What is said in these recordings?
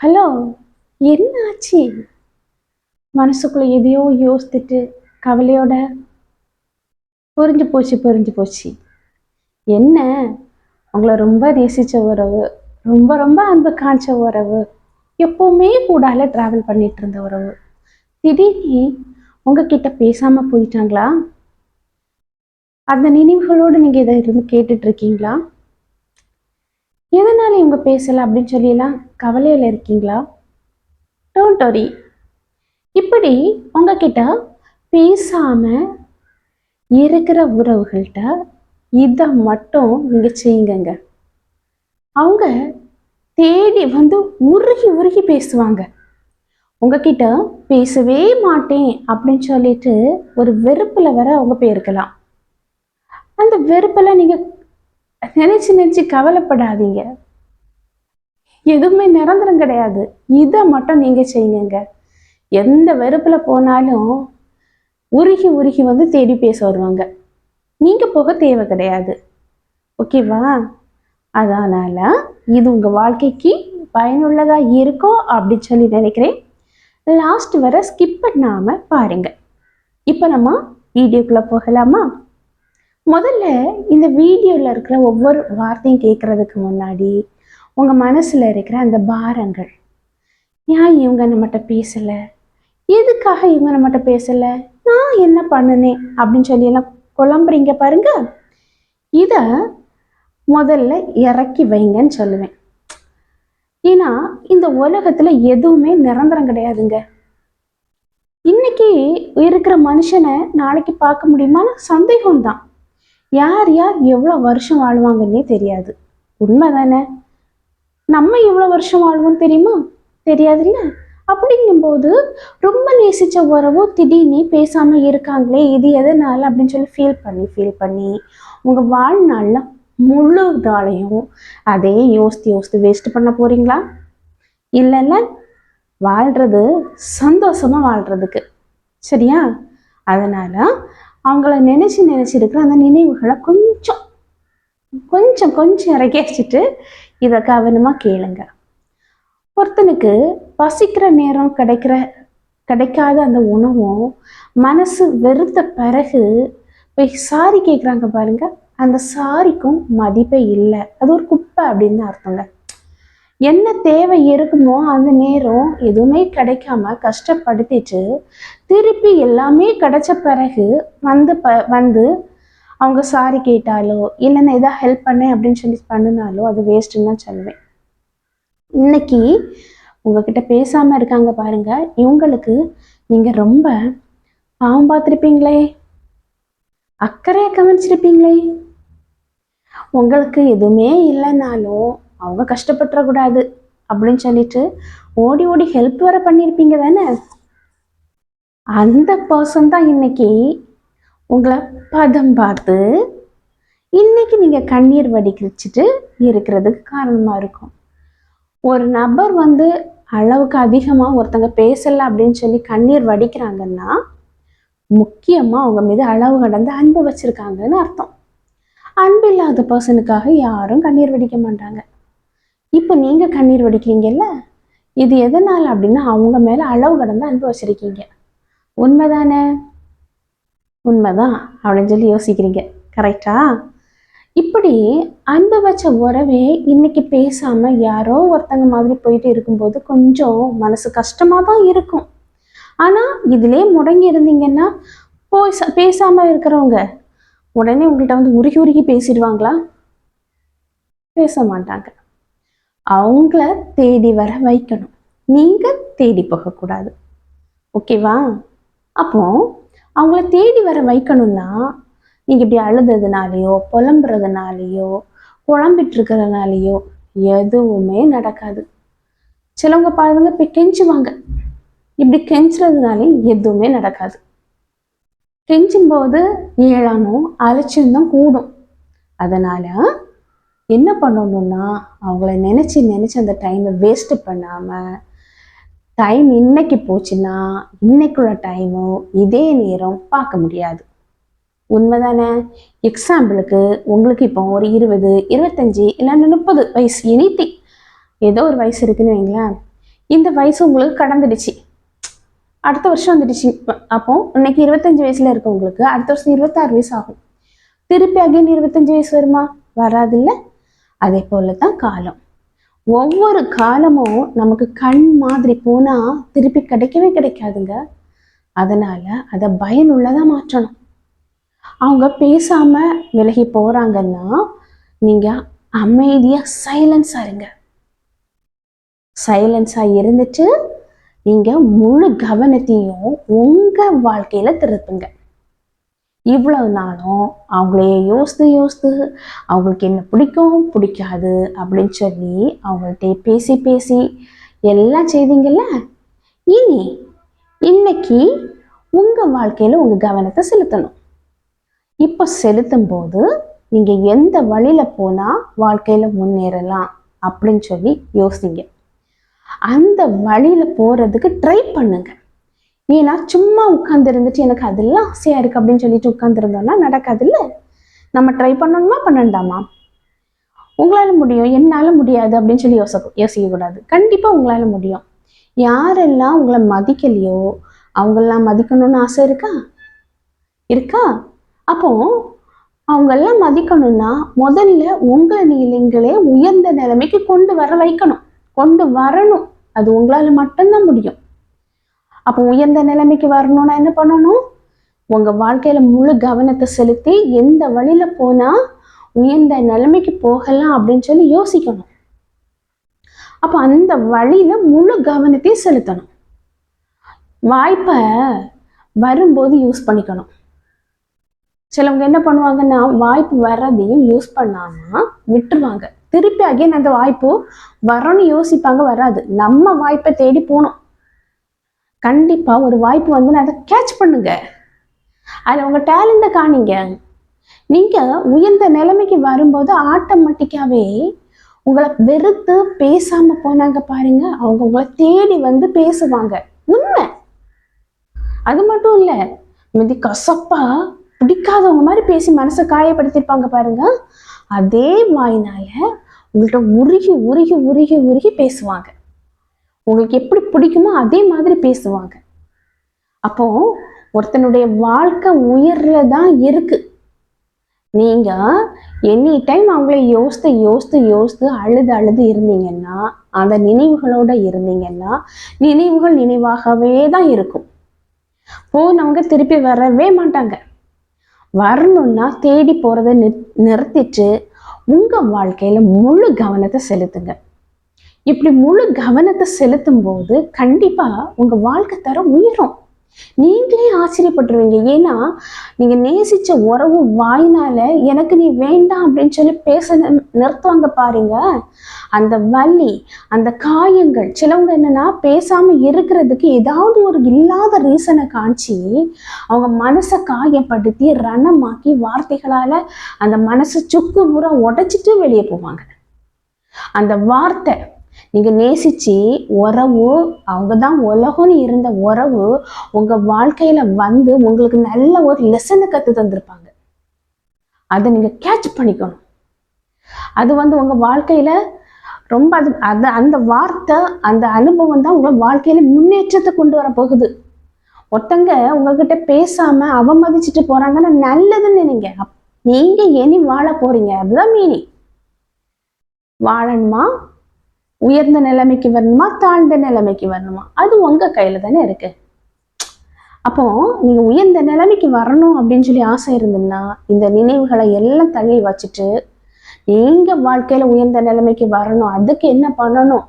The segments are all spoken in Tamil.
ஹலோ என்ன ஆச்சு மனசுக்குள்ள எதையோ யோசித்துட்டு கவலையோட புரிஞ்சு போச்சு புரிஞ்சு போச்சு. என்ன? உங்களை ரொம்ப நேசித்த உறவு ரொம்ப ரொம்ப அன்பு காய்ச்ச உறவு எப்போவுமே கூடால ட்ராவல் பண்ணிட்டு இருந்த உறவு. திடீர்னு உங்ககிட்ட பேசாமல் போயிட்டாங்களா? அந்த நினைவுகளோடு நீங்கள் இதை இருந்து கேட்டுட்ருக்கீங்களா இருக்கீங்களா? எதனால இவங்க பேசல அப்படின்னு சொல்லிலாம் கவலையில இருக்கீங்களா? டோன்ட் டோரி இப்படி உங்ககிட்ட பேசாம இருக்கிற உறவுகள்கிட்ட இதை மட்டும் நீங்க செய்யுங்கங்க. அவங்க தேடி வந்து உருகி உருகி பேசுவாங்க. உங்ககிட்ட பேசவே மாட்டேன் அப்படின்னு சொல்லிட்டு ஒரு வெறுப்புல வர அவங்க போயிருக்கலாம். அந்த வெறுப்பில் நீங்க நினைச்சு நினைச்சு கவலைப்படாதீங்க. எதுவுமே நிரந்தரம் கிடையாது. இதை மட்டும் நீங்க செய்யுங்க. எந்த வெறுப்புல போனாலும் உருகி உருகி வந்து தேடி பேச வருவாங்க. நீங்க போக தேவை கிடையாது. ஓகேவா அதனால இது உங்க வாழ்க்கைக்கு பயனுள்ளதா இருக்கும் அப்படின்னு சொல்லி நினைக்கிறேன். லாஸ்ட் வர ஸ்கிப் பண்ணாம பாருங்க. இப்போ நம்ம வீடியோக்குள்ளே போகலாமா? முதல்ல இந்த வீடியோவில் இருக்கிற ஒவ்வொரு வார்த்தையும் கேட்குறதுக்கு முன்னாடி உங்கள் மனசில் இருக்கிற அந்த பாரங்கள். ஏன் இவங்க நம்மகிட்ட பேசலை? எதுக்காக இவங்க நம்மகிட்ட பேசலை? நான் என்ன பண்ணினேன்? அப்படின்னு சொல்லி எல்லாம் குழம்புறீங்க பாருங்க. இதை முதல்ல இறக்கி வைங்கன்னு சொல்லுவேன். ஏன்னா இந்த உலகத்தில் எதுவுமே நிரந்தரம் கிடையாதுங்க. இன்னைக்கு இருக்கிற மனுஷனை நாளைக்கு பார்க்க முடியுமான்னு சந்தேகம்தான். யார் யார் எவ்வளோ வருஷம் வாழ்வாங்கன்னே தெரியாது. உண்மை தானே நம்ம எவ்வளோ வருஷம் வாழ்வோம் தெரியுமா? தெரியாதுல்ல? அப்படிங்கும்போது ரொம்ப நேசிச்ச உறவோ திடீர்னு பேசாம இருக்காங்களே இது எதனால அப்படின்னு சொல்லி ஃபீல் பண்ணி ஃபீல் பண்ணி உங்க வாழ்நாள்ல முழு நாளையும் அதே யோசித்து யோசித்து வேஸ்ட் பண்ண போறீங்களா? இல்லைல்ல. வாழ்றது சந்தோஷமா வாழ்றதுக்கு. சரியா? அதனால அவங்கள நினைச்சு நினைச்சிருக்கிற அந்த நினைவுகளை கொஞ்சம் கொஞ்சம் கொஞ்சம் இறக்கி வச்சுட்டு இதை கவனமாக கேளுங்க. ஒருத்தனுக்கு பசிக்கிற நேரம் கிடைக்கிற கிடைக்காத அந்த உணவும் மனசு வெறுத்த பிறகு போய் சாரி கேட்குறாங்க பாருங்க அந்த சாரிக்கும் மதிப்பே இல்லை. அது ஒரு குப்பை அப்படின்னு அர்த்தங்க. என்ன தேவை இருக்குமோ அந்த நேரம் எதுவுமே கிடைக்காம கஷ்டப்படுத்திட்டு திருப்பி எல்லாமே கிடைச்ச பிறகு வந்து ப வந்து அவங்க சாரி கேட்டாலோ இல்லைன்னா எதாவது ஹெல்ப் பண்ணேன் அப்படின்னு சொல்லி பண்ணினாலோ அது வேஸ்ட்டுன்னு தான் சொல்லுவேன். இன்னைக்கு உங்ககிட்ட பேசாமல் இருக்காங்க பாருங்க இவங்களுக்கு நீங்கள் ரொம்ப பாவம் பார்த்துருப்பீங்களே. அக்கறையை கவனிச்சிருப்பீங்களே. உங்களுக்கு எதுவுமே இல்லைனாலும் அவங்க கஷ்டப்பட்டுறக்கூடாது அப்படின்னு சொல்லிட்டு ஓடி ஓடி ஹெல்ப் வர பண்ணியிருப்பீங்க தானே? அந்த பர்சன் தான் இன்னைக்கு உங்களை பதம் பார்த்து இன்னைக்கு நீங்கள் கண்ணீர் வடிக்கிச்சிட்டு இருக்கிறதுக்கு காரணமாக இருக்கும். ஒரு நபர் வந்து அளவுக்கு அதிகமாக ஒருத்தங்க பேசலை அப்படின்னு சொல்லி கண்ணீர் வடிக்கிறாங்கன்னா முக்கியமாக அவங்க மீது அளவு கடந்து அன்பு வச்சுருக்காங்கன்னு அர்த்தம். அன்பு இல்லாத பர்சனுக்காக யாரும் கண்ணீர் வடிக்க மாட்டாங்க. இப்போ நீங்கள் கண்ணீர் வடிக்கிறீங்கல்ல? இது எதனால் அப்படின்னா அவங்க மேலே அளவு கடந்து அன்பு வச்சிருக்கீங்க. உண்மைதானே? உண்மைதான் அப்படின்னு சொல்லி யோசிக்கிறீங்க. கரெக்டா இப்படி அன்பு வச்ச உறவே இன்னைக்கு பேசாம யாரோ ஒருத்தங்க மாதிரி போயிட்டு இருக்கும்போது கொஞ்சம் மனசு கஷ்டமா தான் இருக்கும். ஆனா இதுலயே முடங்கி இருந்தீங்கன்னா போய் ச- பேசாம இருக்கிறவங்க உடனே உங்கள்கிட்ட வந்து உருகி உருகி பேசிடுவாங்களா? பேச மாட்டாங்க. அவங்கள தேடி வர வைக்கணும். நீங்கள் தேடி போகக்கூடாது. ஓகேவா அப்போ அவங்கள தேடி வர வைக்கணும்னா நீங்க இப்படி அழுததுனாலயோ புலம்புறதுனாலயோ குழம்பிட்டு இருக்கிறதுனாலேயோ எதுவுமே நடக்காது. சிலவங்க பாருங்க இப்போ கெஞ்சுவாங்க. இப்படி கெஞ்சுறதுனாலே எதுவுமே நடக்காது. கெஞ்சும் போது ஏளனம் அலட்சியம் தான் கூடும். அதனால் என்ன பண்ணணும்னா அவங்கள நினைச்சு நினைச்சு அந்த டைமை வேஸ்ட்டு பண்ணாம டைம் இன்னைக்கு போச்சுன்னா இன்னைக்குள்ள டைமும் இதே நேரம் பார்க்க முடியாது. உண்மைதானே? எக்ஸாம்பிளுக்கு உங்களுக்கு இப்போ ஒரு இருபது இருபத்தஞ்சி இல்லைன்னா முப்பது வயசு எனித்தி ஏதோ ஒரு வயசு இருக்குன்னு வைங்களேன். இந்த வயசு உங்களுக்கு கடந்துடுச்சு. அடுத்த வருஷம் வந்துடுச்சு. அப்போ இன்னைக்கு இருபத்தஞ்சு வயசுல இருக்கவங்களுக்கு அடுத்த வருஷம் இருபத்தாறு வயசு ஆகும். திருப்பி அகைன் இருபத்தஞ்சு வயசு வருமா? வராதுல்ல? அதே போல தான் காலம். ஒவ்வொரு காலமும் நமக்கு கண் மாதிரி போனா திருப்பி கிடைக்கவே கிடைக்காதுங்க. அதனால அதை பயனுள்ளதா மாற்றணும். அவங்க பேசாம விலகி போறாங்கன்னா நீங்க அமைதியா சைலன்ஸாக இருங்க. சைலன்ஸா இருந்துட்டு நீங்க முழு கவனத்தையும் உங்க வாழ்க்கையில திருப்புங்க. இவ்வளவு நாளும் அவங்களே யோசித்து யோசித்து அவங்களுக்கு என்ன பிடிக்கும் பிடிக்காது அப்படின்னு சொல்லி அவங்கள்ட்ட பேசி பேசி எல்லாம் செய்தீங்கல்ல? இனி இன்னைக்கு உங்க வாழ்க்கையில உங்கள் கவனத்தை செலுத்தணும். இப்போ செலுத்தும் போது நீங்கள் எந்த வழியில போனால் வாழ்க்கையில் முன்னேறலாம் அப்படின்னு சொல்லி யோசிங்க. அந்த வழியில போறதுக்கு ட்ரை பண்ணுங்க. ஏன்னா சும்மா உட்கார்ந்து இருந்துட்டு எனக்கு அதெல்லாம் ஆசையா இருக்கு அப்படின்னு சொல்லிட்டு உட்கார்ந்துருந்தோம்னா நடக்காதுல்ல? நம்ம ட்ரை பண்ணணுமா பண்ணண்டாமா? உங்களால முடியும். என்னால முடியாது அப்படின்னு சொல்லி யோச யோசிக்க கூடாது கண்டிப்பா உங்களால முடியும். யாரெல்லாம் உங்களை மதிக்கலையோ அவங்கெல்லாம் மதிக்கணும்னு ஆசை இருக்கா? இருக்கா? அப்போ அவங்கெல்லாம் மதிக்கணும்னா முதல்ல உங்களை நீங்களே உயர்ந்த நிலைமைக்கு கொண்டு வர வைக்கணும். கொண்டு வரணும். அது உங்களால மட்டும்தான் முடியும். அப்போ உயர்ந்த நிலைமைக்கு வரணும்னா என்ன பண்ணணும்? உங்க வாழ்க்கையில முழு கவனத்தை செலுத்தி எந்த வழியில போனா உயர்ந்த நிலைமைக்கு போகலாம் அப்படின்னு சொல்லி யோசிக்கணும். அப்போ அந்த வழியில முழு கவனத்தையும் செலுத்தணும். வாய்ப்பை வரும்போது யூஸ் பண்ணிக்கணும். சிலவங்க என்ன பண்ணுவாங்கன்னா வாய்ப்பு வர்றதையும் யூஸ் பண்ணாம விட்டுருவாங்க. திருப்பி அகைன் அந்த வாய்ப்பு வரணும்னு யோசிப்பாங்க வராது. நம்ம வாய்ப்பை தேடி போகணும். கண்டிப்பா ஒரு வாய்ப்பு வந்து அதை கேட்ச் பண்ணுங்க. அதில் உங்க டேலண்ட்டை காணிங்க. நீங்க உயர்ந்த நிலைமைக்கு வரும்போது ஆட்டோமேட்டிக்காவே உங்களை வெறுத்து பேசாம போனாங்க பாருங்க. அவங்க உங்களை தேடி வந்து பேசுவாங்க. உண்மை. அது மட்டும் இல்ல மிதி கசப்பா பிடிக்காதவங்க மாதிரி பேசி மனசை காயப்படுத்திருப்பாங்க பாருங்க. அதே வாயினால உங்கள்கிட்ட உருகி உருகி உருகி உருகி பேசுவாங்க. உங்களுக்கு எப்படி பிடிக்குமோ அதே மாதிரி பேசுவாங்க. அப்போ ஒருத்தனுடைய வாழ்க்கை உயர்ல தான் இருக்கு. நீங்க எனி டைம் அவங்கள யோசித்து யோசித்து யோசித்து அழுது அழுது இருந்தீங்கன்னா அந்த நினைவுகளோட இருந்தீங்கன்னா நினைவுகள் நினைவாகவே தான் இருக்கும். போனவங்க திருப்பி வரவே மாட்டாங்க. வரணும்னா தேடி போறதை நிறுத்திட்டு உங்க வாழ்க்கையில முழு கவனத்தை செலுத்துங்க. இப்படி முழு கவனத்தை செலுத்தும் போது கண்டிப்பாக உங்கள் வாழ்க்கை தரம் உயரும். நீங்களே ஆச்சரியப்பட்டுருவீங்க. ஏன்னா நீங்கள் நேசித்த உறவு வாயினால் எனக்கு நீ வேண்டாம் அப்படின்னு சொல்லி பேச நிறுத்துவாங்க பாருங்க. அந்த வலி அந்த காயங்கள் சிலவங்க என்னன்னா பேசாமல் இருக்கிறதுக்கு ஏதாவது ஒரு இல்லாத ரீசனை காமிச்சு அவங்க மனசை காயப்படுத்தி ரணமாக்கி வார்த்தைகளால் அந்த மனசை சுக்கு முறை உடைச்சிட்டு வெளியே போவாங்க. அந்த வார்த்தை நீங்க நேசிச்சு உறவு அவங்க தான் உலகம்னு இருந்த உறவு உங்க வாழ்க்கையில வந்து உங்களுக்கு நல்ல ஒரு லெசனை கத்து தந்திருப்பாங்க. அதை நீங்க கேட்ச் பண்ணிக்கணும். அது வந்து உங்க வாழ்க்கையில ரொம்ப அது அது அந்த வார்த்தை அந்த அனுபவம் தான் உங்க வாழ்க்கையில முன்னேற்றத்தை கொண்டு வர போகுது. ஒருத்தங்க உங்ககிட்ட பேசாம அவமதிச்சுட்டு போறாங்கன்னா நல்லதுன்னு நினைங்க. நீங்க இனி வாழ போறீங்க. அதுதான் மீனி வாழணுமா? உயர்ந்த நிலைமைக்கு வரணுமா தாழ்ந்த நிலைமைக்கு வரணுமா? அது உங்க கையில தானே இருக்கு. அப்போ நீங்க உயர்ந்த நிலைமைக்கு வரணும் அப்படின்னு சொல்லி ஆசை இருந்ததுன்னா இந்த நினைவுகளை எல்லாம் தள்ளி வச்சுட்டு நீங்க வாழ்க்கையில உயர்ந்த நிலைமைக்கு வரணும். அதுக்கு என்ன பண்ணணும்?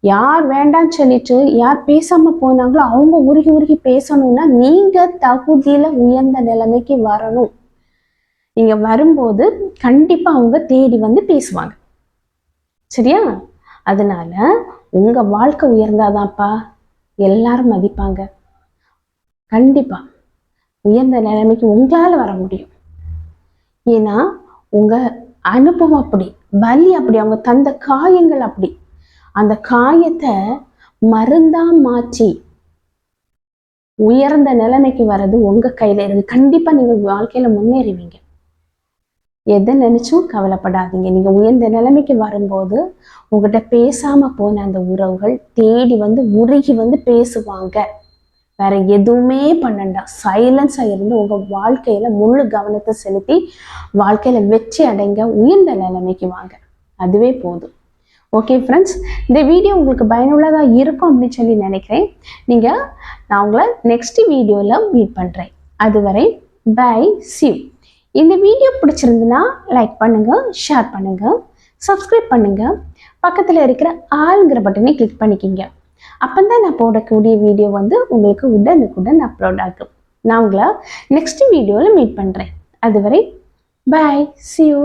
யார் வேண்டாம்னு சொல்லிட்டு யார் பேசாம போனாங்களோ அவங்க உருகி உருகி பேசணும்னா நீங்க தகுதியில உயர்ந்த நிலைமைக்கு வரணும். நீங்க வரும்போது கண்டிப்பா அவங்க தேடி வந்து பேசுவாங்க. சரியா? அதனால உங்க வாழ்க்கை உயர்ந்தாதான்ப்பா எல்லாரும் மதிப்பாங்க. கண்டிப்பா உயர்ந்த நிலைமைக்கு உங்களால வர முடியும். ஏன்னா உங்க அனுபவம் அப்படி வலி அப்படி அவங்க தந்த காயங்கள் அப்படி. அந்த காயத்தை மருந்தா மாற்றி உயர்ந்த நிலைமைக்கு வர்றது உங்க கையில இருக்கு கண்டிப்பா நீங்க வாழ்க்கையில முன்னேறுவீங்க. எதை நினைச்சும் கவலைப்படாதீங்க. நீங்க உயர்ந்த நிலைமைக்கு வரும்போது உங்ககிட்ட பேசாம போன அந்த உறவுகள் தேடி வந்து உருகி வந்து பேசுவாங்க. வேற எதுவுமே பண்ணண்டா. சைலன்ஸாக இருந்து உங்க வாழ்க்கையில முழு கவனத்தை செலுத்தி வாழ்க்கையில வெற்றி அடைங்க. உயர்ந்த நிலைமைக்கு வாங்க. அதுவே போதும். ஓகே ஃப்ரெண்ட்ஸ் இந்த வீடியோ உங்களுக்கு பயனுள்ளதாக இருக்கும் அப்படின்னு சொல்லி நினைக்கிறேன். நீங்கள் நான் உங்களை நெக்ஸ்ட் வீடியோவில் மீட் பண்ணுறேன் அதுவரை பை சிவ் இந்த வீடியோ பிடிச்சிருந்துன்னா லைக் பண்ணுங்கள் ஷேர் பண்ணுங்கள் சப்ஸ்கிரைப் பண்ணுங்கள் பக்கத்தில் இருக்கிற ஆளுங்கிற பட்டனை கிளிக் பண்ணிக்கிங்க. அப்போ தான் நான் போடக்கூடிய வீடியோ வந்து உங்களுக்கு உடனுக்குடன் அப்லோட் ஆகும். நான் உங்களை நெக்ஸ்ட் வீடியோவில் மீட் பண்ணுறேன் அதுவரை பை see யூ